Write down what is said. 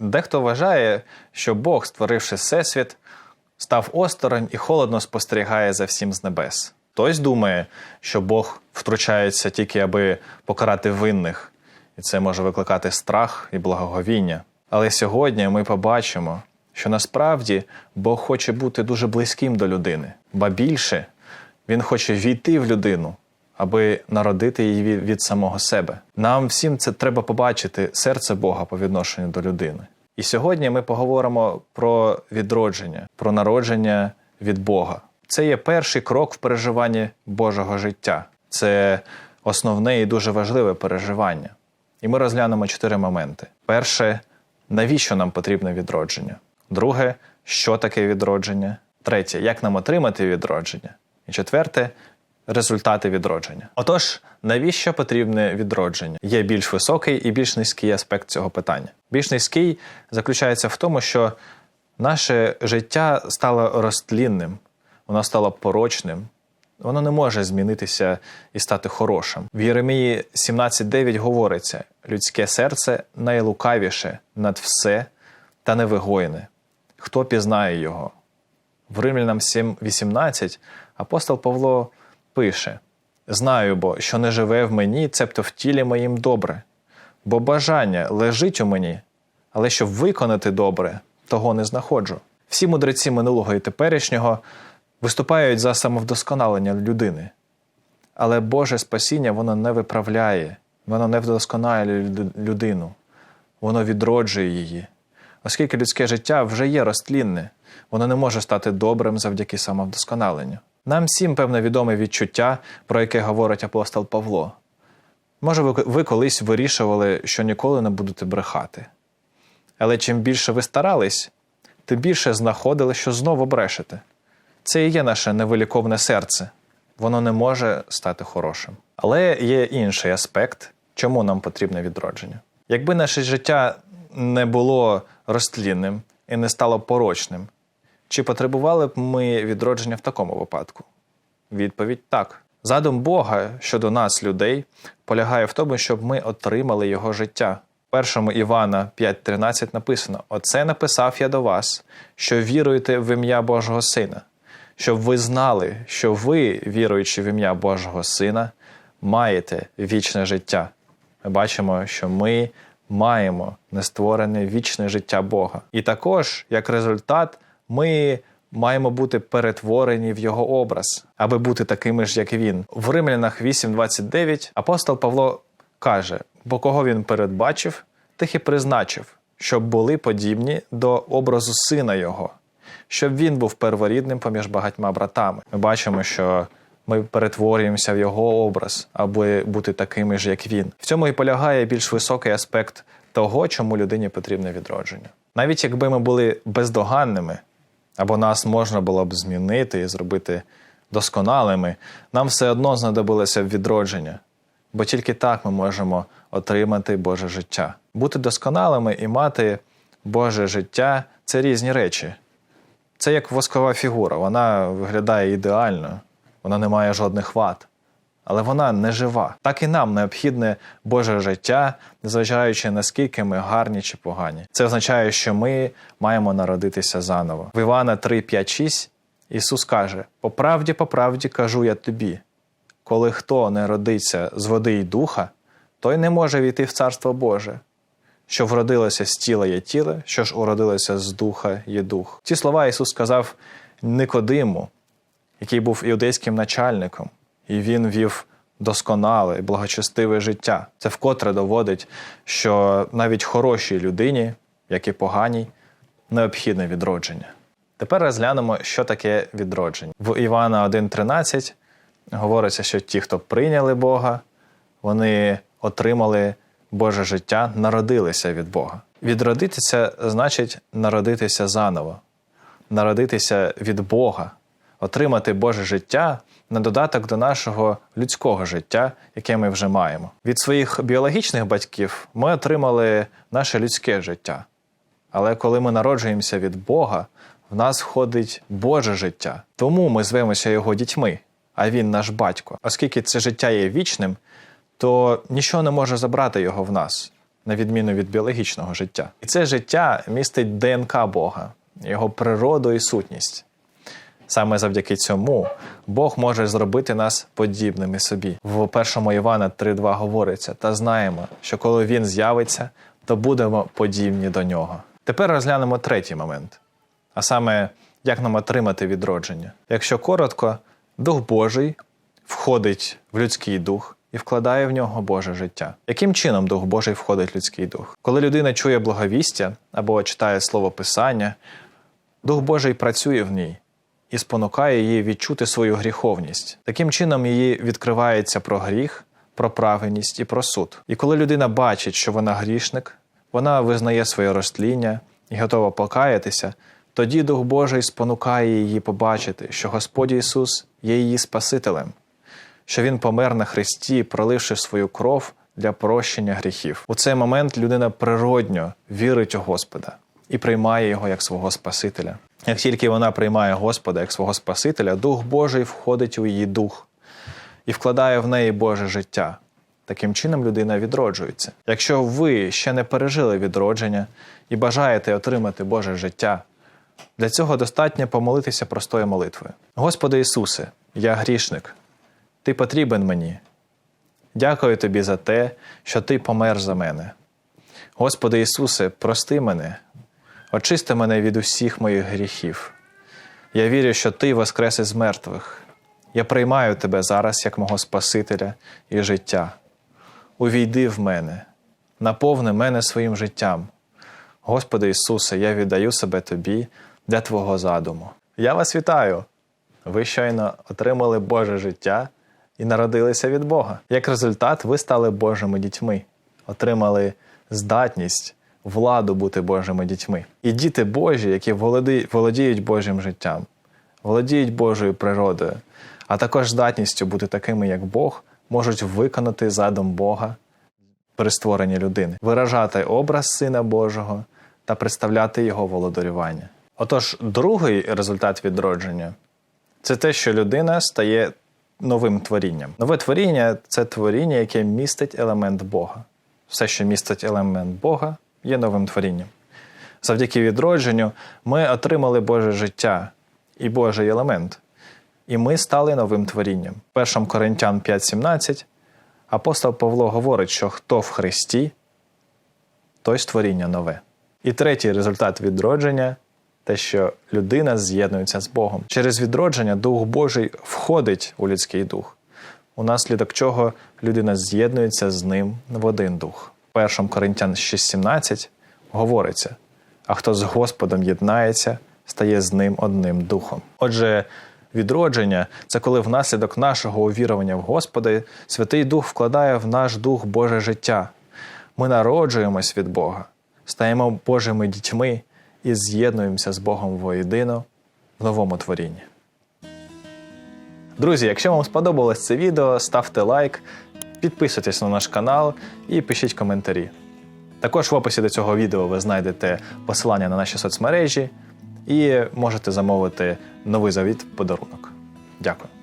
Дехто вважає, що Бог, створивши всесвіт, став осторонь і холодно спостерігає за всім з небес. Хтось думає, що Бог втручається тільки аби покарати винних, і це може викликати страх і благоговіння. Але сьогодні ми побачимо, що насправді Бог хоче бути дуже близьким до людини, ба більше він хоче війти в людину, аби народити її від- самого себе. Нам всім це треба побачити серце Бога по відношенню до людини. І сьогодні ми поговоримо про відродження, про народження від Бога. Це є перший крок в переживанні Божого життя. Це основне і дуже важливе переживання. І ми розглянемо чотири моменти: перше, навіщо нам потрібне відродження? Друге, що таке відродження? Третє, як нам отримати відродження? І четверте, результати відродження. Отож, навіщо потрібне відродження? Є більш високий і більш низький аспект цього питання. Більш низький заключається в тому, що наше життя стало розтлінним, воно стало порочним, воно не може змінитися і стати хорошим. В Єремії 17.9 говориться: людське серце найлукавіше над все та невигойне. Хто пізнає його? В Римлянам 7.18 апостол Павло пише: Знаю бо, що не живе в мені, цебто в тілі моїм добре, бо бажання лежить у мені, але щоб виконати добре, того не знаходжу. Всі мудреці минулого і теперішнього виступають за самовдосконалення людини. Але Боже спасіння воно не виправляє, воно не вдосконалює людину, воно відроджує її. Оскільки людське життя вже є розтлінне, воно не може стати добрим завдяки самовдосконаленню. Нам всім певне відоме відчуття, про яке говорить апостол Павло. Може, ви, колись вирішували, що ніколи не будете брехати. Але чим більше ви старались, тим більше знаходили, що знову брешете. Це і є наше невиліковне серце. Воно не може стати хорошим. Але є інший аспект, чому нам потрібне відродження. Якби наше життя не було розтлінним і не стало порочним, чи потребували б ми відродження в такому випадку? Відповідь так. Задум Бога щодо нас, людей, полягає в тому, щоб ми отримали його життя. В першому Івана 5.13 написано: Оце написав я до вас, що віруєте в ім'я Божого Сина, щоб ви знали, що ви, віруючи в ім'я Божого Сина, маєте вічне життя. Ми бачимо, що ми маємо нестворене вічне життя Бога. І також, як результат, ми маємо бути перетворені в його образ, аби бути такими ж, як він. В Римлянах 8.29 апостол Павло каже: бо кого він передбачив, тих і призначив, щоб були подібні до образу сина його, щоб він був перворідним поміж багатьма братами. Ми бачимо, що ми перетворюємося в його образ, аби бути такими ж, як він. В цьому і полягає більш високий аспект того, чому людині потрібне відродження. Навіть якби ми були бездоганними, або нас можна було б змінити і зробити досконалими, нам все одно знадобилося б відродження, бо тільки так ми можемо отримати Боже життя. Бути досконалими і мати Боже життя це різні речі. Це як воскова фігура, вона виглядає ідеально, вона не має жодних вад. Але вона не жива. Так і нам необхідне Боже життя, незважаючи наскільки ми гарні чи погані. Це означає, що ми маємо народитися заново. В Івана 3, 5, 6 Ісус каже: По правді, по правді кажу я тобі, коли хто не родиться з води й духа, той не може війти в Царство Боже. Що вродилося з тіла є тіло, що ж уродилося з духа є дух. Ці слова Ісус сказав Никодиму, який був іудейським начальником, і він вів досконале і благочестиве життя. Це вкотре доводить, що навіть хорошій людині, як і поганій, необхідне відродження. Тепер розглянемо, що таке відродження. В Івана 1.13 говориться, що ті, хто прийняли Бога, вони отримали Боже життя, народилися від Бога. Відродитися значить народитися заново, народитися від Бога, отримати Боже життя на додаток до нашого людського життя, яке ми вже маємо. Від своїх біологічних батьків ми отримали наше людське життя. Але коли ми народжуємося від Бога, в нас входить Боже життя. Тому ми звемося його дітьми, а він наш батько. Оскільки це життя є вічним, то нічого не може забрати його в нас. на відміну від біологічного життя. І це життя містить ДНК Бога, його природу і сутність. Саме завдяки цьому Бог може зробити нас подібними собі. В 1 Івана 3.2 говориться: та знаємо, що коли він з'явиться, то будемо подібні до нього. Тепер розглянемо третій момент, а саме, як нам отримати відродження. Якщо коротко, Дух Божий входить в людський дух і вкладає в нього Боже життя. Яким чином Дух Божий входить в людський дух? Коли людина чує благовістя або читає слово Писання, Дух Божий працює в ній і спонукає її відчути свою гріховність. Таким чином її відкривається про гріх, про праведність і про суд. І коли людина бачить, що вона грішник, вона визнає своє розтління і готова покаятися, тоді Дух Божий спонукає її побачити, що Господь Ісус є її Спасителем, що Він помер на Христі, проливши свою кров для прощення гріхів. У цей момент людина природньо вірить у Господа і приймає його як свого Спасителя. Як тільки вона приймає Господа як свого Спасителя, Дух Божий входить у її дух і вкладає в неї Боже життя. Таким чином людина відроджується. Якщо ви ще не пережили відродження і бажаєте отримати Боже життя, для цього достатньо помолитися простою молитвою. Господи Ісусе, я грішник, Ти потрібен мені. Дякую Тобі за те, що Ти помер за мене. Господи Ісусе, прости мене, очисти мене від усіх моїх гріхів. Я вірю, що Ти воскрес із мертвих. Я приймаю Тебе зараз як мого Спасителя і життя. Увійди в мене, наповни мене своїм життям. Господи Ісусе, я віддаю себе Тобі для Твого задуму. Я вас вітаю! Ви щойно отримали Боже життя і народилися від Бога. Як результат, ви стали Божими дітьми, отримали здатність, владу бути Божими дітьми. І діти Божі, які володіють Божим життям, володіють Божою природою, а також здатністю бути такими, як Бог, можуть виконати задум Бога при створенні людини, виражати образ Сина Божого та представляти його володарювання. Отож, другий результат відродження це те, що людина стає новим творінням. Нове творіння це творіння, яке містить елемент Бога. Все, що містить елемент Бога, є новим творінням. Завдяки відродженню ми отримали Боже життя і Божий елемент, і ми стали новим творінням. 1 Коринтян 5:17 апостол Павло говорить, що хто в Христі, той створіння нове. І третій результат відродження те, що людина з'єднується з Богом. Через відродження Дух Божий входить у людський дух, унаслідок чого людина з'єднується з ним в один дух. 1 Коринтян 6:17 говориться: а хто з Господом єднається, стає з ним одним духом. Отже, відродження це коли внаслідок нашого увірування в Господа Святий Дух вкладає в наш дух Боже життя. Ми народжуємось від Бога, стаємо Божими дітьми і з'єднуємося з Богом воєдино в новому творінні. Друзі, якщо вам сподобалось це відео, ставте лайк, підписуйтесь на наш канал і пишіть коментарі. Також в описі до цього відео ви знайдете посилання на наші соцмережі і можете замовити новий завіт в подарунок. Дякую.